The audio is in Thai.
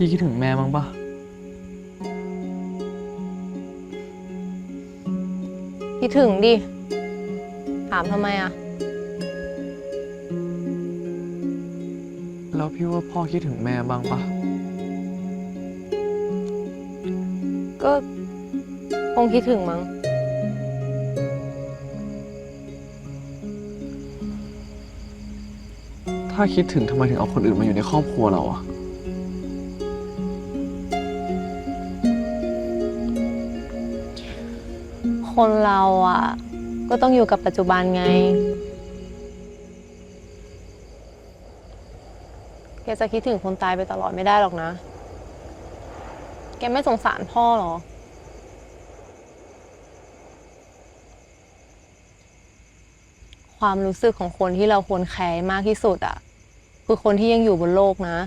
พี่คิดถึงแม่บ้างปะคิดถึงดิ ถามทำไมอะแล้วพี่ว่าพ่อคิดถึงแม่บ้างปะก็คงคิดถึงมั้ง ถ้าคิดถึงทำไมถึงเอาคนอื่นมาอยู่ในครอบครัวเราอะ คนเราอะ ก็ต้องอยู่กับปัจจุบันไง แกจะคิดถึงคนตายไปตลอดไม่ได้หรอกนะ แกไม่สงสารพ่อหรอ ความรู้สึกของคนที่เราควรแคร์มากที่สุดอะ คือคนที่ยังอยู่บนโลกนะ